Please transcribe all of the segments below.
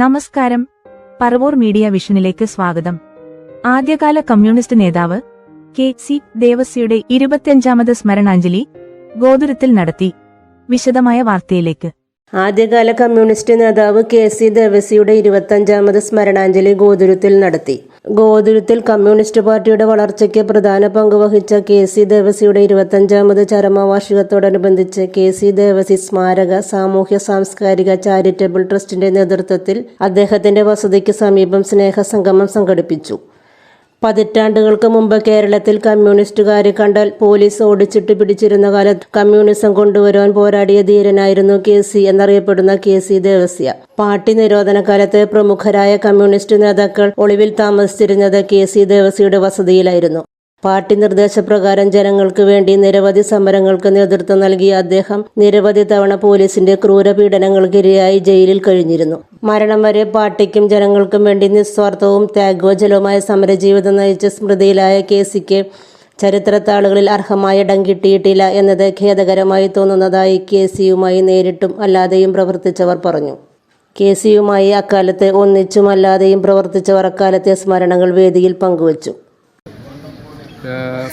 നമസ്കാരം. പറവൂർ മീഡിയ വിഷനിലേക്ക് സ്വാഗതം. ആദ്യകാല കമ്മ്യൂണിസ്റ്റ് നേതാവ് കെ സി ദേവസ്യയുടെ ഇരുപത്തിയഞ്ചാമത് സ്മരണാഞ്ജലി ഗോതുരത്തിൽ നടത്തി. വിശദമായ വാർത്തയിലേക്ക്. ആദ്യകാല കമ്മ്യൂണിസ്റ്റ് നേതാവ് കെ സി ദേവസിയുടെ ഇരുപത്തഞ്ചാമത് സ്മരണാഞ്ജലി ഗോതുരത്തിൽ നടത്തി. ഗോതുരത്തിൽ കമ്മ്യൂണിസ്റ്റ് പാർട്ടിയുടെ വളർച്ചയ്ക്ക് പ്രധാന പങ്ക് വഹിച്ച കെ സി ദേവസിയുടെ ഇരുപത്തഞ്ചാമത് ചരമവാർഷികത്തോടനുബന്ധിച്ച് കെ സി ദേവസി സ്മാരക സാമൂഹ്യ സാംസ്കാരിക ചാരിറ്റബിൾ ട്രസ്റ്റിന്റെ നേതൃത്വത്തിൽ അദ്ദേഹത്തിന്റെ വസതിക്ക് സമീപം സ്നേഹസംഗമം സംഘടിപ്പിച്ചു. പതിറ്റാണ്ടുകൾക്ക് മുമ്പ് കേരളത്തിൽ കമ്മ്യൂണിസ്റ്റുകാരെ കണ്ടാൽ പോലീസ് ഓടിച്ചിട്ട് പിടിച്ചിരുന്ന കാലത്ത് കമ്മ്യൂണിസം കൊണ്ടുവരാൻ പോരാടിയ ധീരനായിരുന്നു കെ സി എന്നറിയപ്പെടുന്ന കെ സി ദേവസ്യ. പാർട്ടി നിരോധന കാലത്ത് പ്രമുഖരായ കമ്മ്യൂണിസ്റ്റ് നേതാക്കൾ ഒളിവിൽ താമസിച്ചിരുന്നത് കെ സി ദേവസ്യയുടെ വസതിയിലായിരുന്നു. പാർട്ടി നിർദ്ദേശപ്രകാരം ജനങ്ങൾക്ക് വേണ്ടി നിരവധി സമരങ്ങൾക്ക് നേതൃത്വം നൽകിയ അദ്ദേഹം നിരവധി തവണ പോലീസിന്റെ ക്രൂരപീഡനങ്ങൾക്കിരയായി ജയിലിൽ കഴിഞ്ഞിരുന്നു. മരണം വരെ പാർട്ടിക്കും ജനങ്ങൾക്കും വേണ്ടി നിസ്വാർത്ഥവും ത്യാഗോജലവുമായ സമരജീവിതം നയിച്ച സ്മൃതിയിലായ കെ സിക്ക് ചരിത്രത്താളുകളിൽ അർഹമായ ഇടം കിട്ടിയിട്ടില്ല എന്നത് ഖേദകരമായി തോന്നുന്നതായി കെ സിയുമായി നേരിട്ടും അല്ലാതെയും പ്രവർത്തിച്ചവർ പറഞ്ഞു. കെ സിയുമായി അക്കാലത്ത് ഒന്നിച്ചും അല്ലാതെയും പ്രവർത്തിച്ചവർ അക്കാലത്തെ സ്മരണകൾ വേദിയിൽ പങ്കുവച്ചു.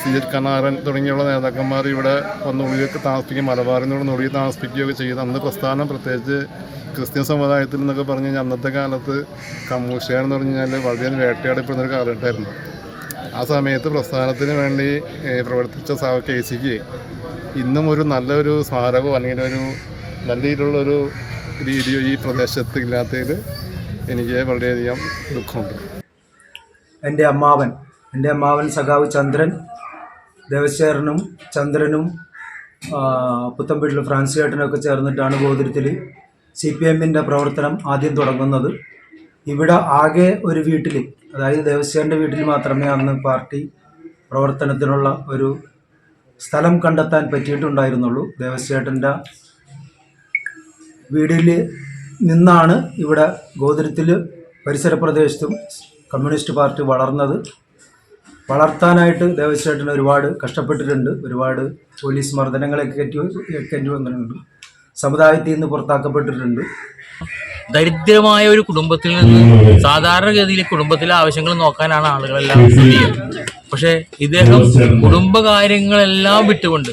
സി എച്ച് കണാരൻ തുടങ്ങിയുള്ള നേതാക്കന്മാർ ഇവിടെ വന്ന് ഒളിയൊക്കെ താമസിക്കുകയും മലബാറിൽ നിന്ന് ഒളിയിൽ താമസിപ്പിക്കുകയൊക്കെ ചെയ്ത് അന്ന് പ്രസ്ഥാനം പ്രത്യേകിച്ച് ക്രിസ്ത്യൻ സമുദായത്തിൽ നിന്നൊക്കെ പറഞ്ഞു കഴിഞ്ഞാൽ അന്നത്തെ കാലത്ത് കമ്മൂഷ്യാൻ എന്ന് പറഞ്ഞു കഴിഞ്ഞാൽ വളരെ വേട്ടയാടപ്പെടുന്ന ഒരു കാലഘട്ടമായിരുന്നു. ആ സമയത്ത് പ്രസ്ഥാനത്തിന് വേണ്ടി പ്രവർത്തിച്ച സാവ കെ സിക്ക് ഇന്നും ഒരു നല്ലൊരു സ്മാരകമോ അല്ലെങ്കിൽ ഒരു നല്ല രീതിയിലുള്ളൊരു രീതിയോ ഈ പ്രദേശത്ത് ഇല്ലാത്തതിൽ എനിക്ക് വളരെയധികം ദുഃഖമുണ്ട്. എന്റെ അമ്മാവൻ എന്റെ അമ്മാവൻ സഖാവ് ചന്ദ്രൻ ദേവശേഖരനും ചന്ദ്രനും ആ, പുത്തൻപീട്ടിൽ ഫ്രാൻസ് ചേട്ടനൊക്കെ ചേർന്നിട്ടാണ് ഗോതിരത്തിൽ സി പി എമ്മിന്റെ പ്രവർത്തനം ആദ്യം തുടങ്ങുന്നത്. ഇവിടെ ആകെ ഒരു വീട്ടിൽ അതായത് ദേവസ്വന്റെ വീട്ടിൽ മാത്രമേ അന്ന് പാർട്ടി പ്രവർത്തനത്തിനുള്ള ഒരു സ്ഥലം കണ്ടെത്താൻ പറ്റിയിട്ടുണ്ടായിരുന്നുള്ളൂ. ദേവസ്വേട്ടന്റെ വീടിൽ നിന്നാണ് ഇവിടെ ഗോതിരത്തിൽ പരിസര പ്രദേശത്തും കമ്മ്യൂണിസ്റ്റ് പാർട്ടി വളർന്നത്. വളർത്താനായിട്ട് ദേവസ്വേട്ടൻ ഒരുപാട് കഷ്ടപ്പെട്ടിട്ടുണ്ട്. ഒരുപാട് പോലീസ് മർദ്ദനങ്ങളൊക്കെ ഏറ്റി വന്നിട്ടുണ്ട്. സമുദായത്തിൽ നിന്ന് പുറത്താക്കപ്പെട്ടിട്ടുണ്ട്. ദരിദ്രമായ ഒരു കുടുംബത്തിൽ നിന്ന് സാധാരണഗതിയിൽ കുടുംബത്തിലെ ആവശ്യങ്ങൾ നോക്കാനാണ് ആളുകളെല്ലാം പക്ഷെ ഇദ്ദേഹം കുടുംബകാര്യങ്ങളെല്ലാം വിട്ടുകൊണ്ട്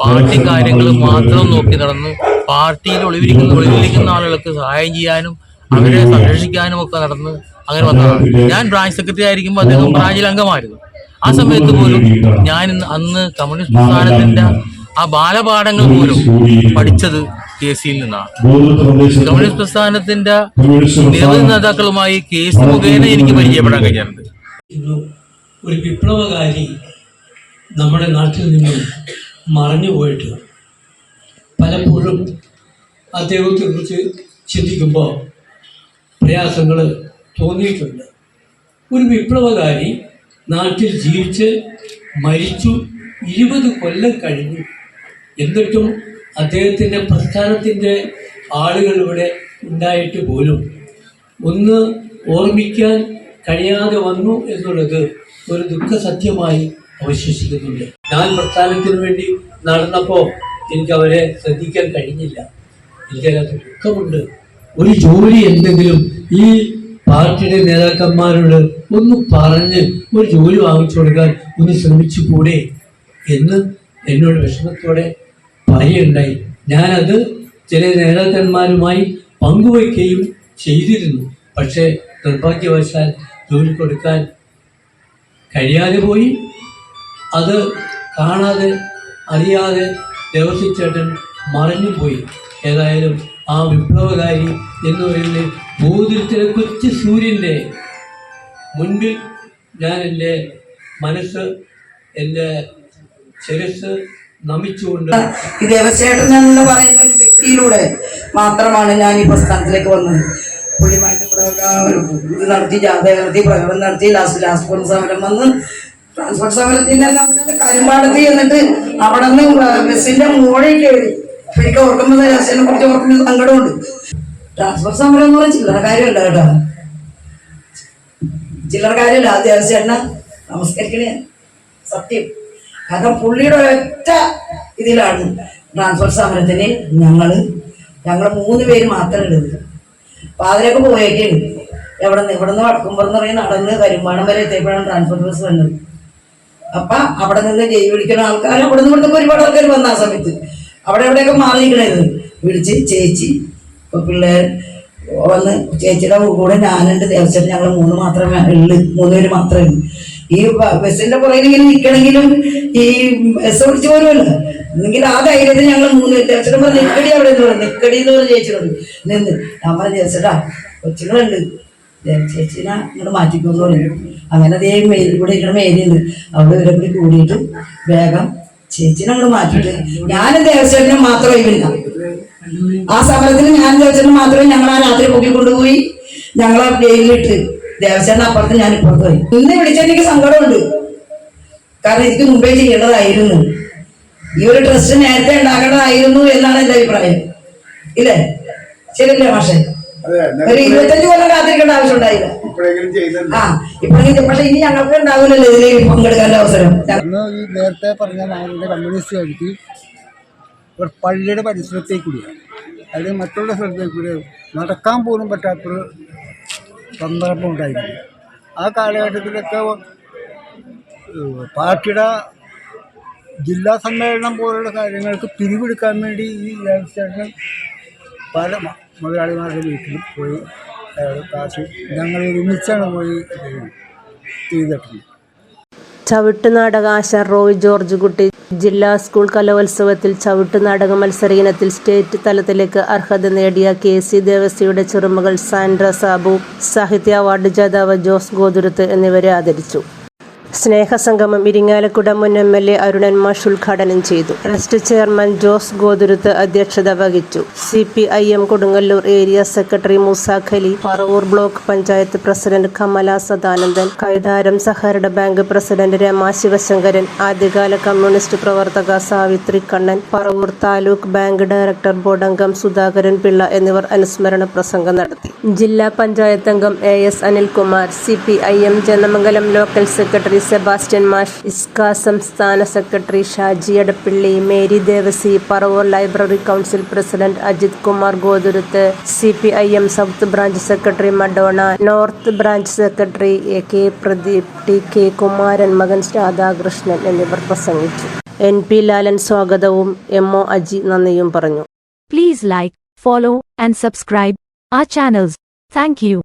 പാർട്ടി കാര്യങ്ങൾ മാത്രം നോക്കി നടന്ന് പാർട്ടിയിൽ ഒളിവിരിക്കുന്ന ഒളിവിരിക്കുന്ന ആളുകൾക്ക് സഹായം ചെയ്യാനും അവരെ സംരക്ഷിക്കാനും ഒക്കെ നടന്ന് അങ്ങനെ വന്നതാണ്. ഞാൻ ബ്രാഞ്ച് സെക്രട്ടറി ആയിരിക്കുമ്പോൾ അദ്ദേഹം ബ്രാഞ്ചിൽ അംഗമായിരുന്നു. ആ സമയത്ത് പോലും ഞാൻ അന്ന് കമ്മ്യൂണിസ്റ്റ് പ്രസ്ഥാനത്തിന്റെ ആ ബാലപാഠങ്ങൾ പോലും പഠിച്ചത് കെ സിയിൽ നിന്നാണ്. കമ്മ്യൂണിസ്റ്റ് പ്രസ്ഥാനത്തിന്റെ നിരവധി നേതാക്കളുമായി കെ സി മുഖേന എനിക്ക് പരിചയപ്പെടാൻ കഴിഞ്ഞിട്ടുണ്ട്. ഒരു വിപ്ലവകാരി നമ്മുടെ നാട്ടിൽ നിന്നും മറഞ്ഞു പോയിട്ട് പലപ്പോഴും അദ്ദേഹത്തെക്കുറിച്ച് ചിന്തിക്കുമ്പോൾ പ്രയാസങ്ങൾ തോന്നിയിട്ടുണ്ട്. ഒരു വിപ്ലവകാരി നാട്ടിൽ ജീവിച്ച് മരിച്ചു ഇരുപത് കൊല്ലം കഴിഞ്ഞു. എന്നിട്ടും അദ്ദേഹത്തിന്റെ പ്രസ്ഥാനത്തിന്റെ ആളുകൾ ഇവിടെ ഉണ്ടായിട്ട് പോലും ഒന്ന് ഓർമ്മിക്കാൻ കഴിയാതെ വന്നു എന്നുള്ളത് ഒരു ദുഃഖസത്യമായി അവശേഷിക്കുന്നുണ്ട്. ഞാൻ പ്രസ്ഥാനത്തിന് വേണ്ടി നടന്നപ്പോൾ എനിക്ക് അവരെ ശ്രദ്ധിക്കാൻ കഴിഞ്ഞില്ല. എനിക്കതിനകത്ത് ദുഃഖമുണ്ട്. ഒരു ജോലി എന്തെങ്കിലും ഈ പാർട്ടിയുടെ നേതാക്കന്മാരോട് ഒന്ന് പറഞ്ഞ് ഒരു ജോലി വാങ്ങിച്ചു കൊടുക്കാൻ ഒന്ന് ശ്രമിച്ചു കൂടെ എന്ന് എന്നോട് വിഷമത്തോടെ പറയുണ്ടായി ഞാനത് ചില നേതാക്കന്മാരുമായി പങ്കുവയ്ക്കുകയും ചെയ്തിരുന്നു. പക്ഷേ നിർഭാഗ്യവശാൽ ജോലി കൊടുക്കാൻ കഴിയാതെ പോയി. അത് കാണാതെ അറിയാതെ ദേവസ്വച്ചേട്ടൻ മറഞ്ഞുപോയി. ഏതായാലും ആ വിപ്ലവകാരി എന്ന് പറയുന്നത് ഭൂതിരത്തിലെ കൊച്ചു സൂര്യന്റെ മുൻപിൽ ഞാൻ എന്റെ മനസ്സ് എന്റെ ശിരസ് നമിച്ചുകൊണ്ട് ദേവസ്വേട്ടൻ എന്ന് പറയുന്ന ഒരു വ്യക്തിയിലൂടെ മാത്രമാണ് ഞാൻ ഈ പ്രസ്ഥാനത്തിലേക്ക് വന്നത്. പുള്ളിമായിട്ട് ഇത് നടത്തി ജാഥ നടത്തി പ്രകടനം നടത്തി ലാസ്റ്റ് ലാസ്റ്റ് സമരം വന്ന് ട്രാൻസ്പോർട്ട് സമരത്തിന്റെ അവിടെ കരുമ്പാടത്തി എന്നിട്ട് അവിടെ നിന്ന് ബസ്സിന്റെ മോളിൽ കയറി. എനിക്ക് ഓർക്കുമ്പോൾ ദേവസ്വേനെ കുറിച്ച് ഓർക്കുമ്പോൾ സങ്കടമുണ്ട്. ട്രാൻസ്പോർട്ട് സമരം എന്ന് പറഞ്ഞാൽ ചില്ലറ കാര്യമല്ല കേട്ടോ. ചില്ലറ കാര്യമല്ല ആ ദേവസ്വേട്ടനെ നമസ്കരിക്കണേ. സത്യം. കാരണം പുള്ളിയുടെ ഒറ്റ ഇതിലാണ് ട്രാൻസ്ഫർ സമരത്തിന് ഞങ്ങൾ. ഞങ്ങൾ മൂന്ന് പേര് മാത്രമേ ഉള്ളത് പാതിരൊക്കെ പോയേക്കാണ് എവിടെ നിന്ന് ഇവിടെ നിന്ന് വടക്കുംപുറം പറയും നടന്ന് വരുമാനം വരെ എത്തിയപ്പോഴാണ് ട്രാൻസ്ഫർ ബസ് വന്നത്. അപ്പൊ അവിടെ നിന്ന് ജയി വിളിക്കുന്ന ആൾക്കാർ അവിടെ നിന്ന് ഇവിടുന്ന് ഒരുപാട് ആൾക്കാർ വന്ന ആ സമയത്ത്. അവിടെ എവിടെയൊക്കെ മാറി നിൽക്കണത് വിളിച്ച് ചേച്ചി ഇപ്പൊ പിള്ളേർ വന്ന് ചേച്ചിയുടെ കൂടെ ഞാനുണ്ട്. ദേവസ്വം ഞങ്ങൾ മൂന്ന് മാത്രമേ ഉള്ളു. മൂന്ന് പേര് മാത്രമേ ഉള്ളൂ. ഈ ബസ്സിന്റെ പുറകിൽ ഇങ്ങനെ നിൽക്കണമെങ്കിലും ഈ ബസ് ഓടിച്ചു പോരുമല്ലോ. എന്നെങ്കിൽ ആ ധൈര്യത്തിൽ ഞങ്ങൾ മൂന്ന് ദേവസ്വം പറഞ്ഞ നിക്കടി അവിടെ നിന്ന് പറഞ്ഞു. നിക്കടി എന്ന് പറഞ്ഞ ചേച്ചിയോട്. നിന്ന് ഞാൻ പറഞ്ഞ ദേവസ്വട്ടാ കൊച്ചുങ്ങളുണ്ട്. ചേച്ചിന ഇങ്ങോട്ട് മാറ്റിക്കോന്ന് പറഞ്ഞു. അങ്ങനെ അതേ ഇവിടെ ഇങ്ങനെ മേരിയുണ്ട് അവിടെ ഇവരെ കൂടി കൂടിയിട്ട് വേഗം ചേച്ചിനെ അങ്ങോട്ട് മാറ്റിയിട്ട് ഞാനും ദേവസ്വനെ മാത്രം ഒഴിവില്ല. ആ സമയത്തിന് ഞാൻ ദേവസ്വത്തിന് മാത്രമേ ഞങ്ങൾ ആ രാത്രി പൊക്കി കൊണ്ടുപോയി ഞങ്ങളെ ജയിലിലിട്ട്. ദേവസ്വത്തിന് അപ്പുറത്ത് ഞാൻ ഇപ്പുറത്ത് പോയി. ഇന്ന് വിളിച്ചെനിക്ക് സങ്കടമുണ്ട്. കാരണം എനിക്ക് മുമ്പേ ചെയ്യേണ്ടതായിരുന്നു. ഈ ഒരു ട്രസ്റ്റ് നേരത്തെ ഉണ്ടാക്കേണ്ടതായിരുന്നു എന്നാണ് എന്റെ അഭിപ്രായം. ഇല്ലേ? ശരിയല്ലേ മാഷെ? ഒരു ഇരുപത്തഞ്ച് കൊല്ലം കാത്തിരിക്കേണ്ട ആവശ്യം ഉണ്ടായില്ല ആ ഇപ്പോഴെങ്കിലും പക്ഷെ ഇനി ഞങ്ങൾക്ക് ഉണ്ടാവില്ലല്ലോ ഇതിൽ പങ്കെടുക്കാനുള്ള അവസരം. നേരത്തെ പറഞ്ഞ നാടിന്റെ ഒരു പള്ളിയുടെ പരിസരത്തേക്ക് കൂടിയാണ് അല്ലെങ്കിൽ മറ്റുള്ള സ്ഥലത്തേക്ക് കൂടി നടക്കാൻ പോലും പറ്റാത്തൊരു സന്ദർഭം ഉണ്ടായിരുന്നു. ആ കാലഘട്ടത്തിലൊക്കെ പാർട്ടിയുടെ ജില്ലാ സമ്മേളനം പോലുള്ള കാര്യങ്ങൾക്ക് പിരിവെടുക്കാൻ വേണ്ടി ഈ സ്റ്റേഷൻ പല മുതലാളിമാരുടെ വീട്ടിൽ പോയി കാശ് ഞങ്ങൾ ഒരുമിച്ചാണ് പോയി ചെയ്തിട്ടുണ്ട് ചെയ്തിട്ടുള്ളത് ചവിട്ടുനാടക റോയ് ജോർജ് കുട്ടി ജില്ലാ സ്കൂൾ കലോത്സവത്തിൽ ചവിട്ടുനാടക മത്സര ഇനത്തിൽ സ്റ്റേറ്റ് തലത്തിലേക്ക് അർഹത നേടിയ കെ സി ദേവസിയുടെ ചെറുമകൾ സാൻഡ്ര സാബു സാഹിത്യ അവാർഡ് ജേതാവ് ജോസ് ഗോതുരത്ത് എന്നിവരെ ആദരിച്ചു. സ്നേഹസംഗമം ഇരിങ്ങാലക്കുട മുൻ എം എൽ എ അരുണൻ മാഷ് ഉദ്ഘാടനം ചെയ്തു. ട്രസ്റ്റ് ചെയർമാൻ ജോസ് ഗോതുരുത്ത് അധ്യക്ഷത വഹിച്ചു. C P I M Kodungallur area secretary Moosakhali Paravur block panchayat president Kamala Sadanandan Kaitharam സഹകരണ ബാങ്ക് പ്രസിഡന്റ് രമ ശിവശങ്കരൻ ആദ്യകാല കമ്മ്യൂണിസ്റ്റ് പ്രവർത്തക Savithri Kannan Paravur taluk bank director board അംഗം സുധാകരൻ പിള്ള എന്നിവർ അനുസ്മരണ പ്രസംഗം നടത്തി. ജില്ലാ പഞ്ചായത്ത് അംഗം A S Anilkumar C P I M Janamangalam local secretary Sebastian മാഷ് ഇസ്ക സംസ്ഥാന secretary Shaji Adappilly Mary Devasi Paravur library council president Ajith Kumar Gothuruth C P I M south branch secretary Madonna north branch secretary A K Pradeep T K Kumaran മകൻ രാധാകൃഷ്ണൻ എന്നിവർ പ്രസംഗിച്ചു. N P Lalan സ്വാഗതവും M O Aji നന്ദിയും പറഞ്ഞു. Please like follow and subscribe ആ channels thank you.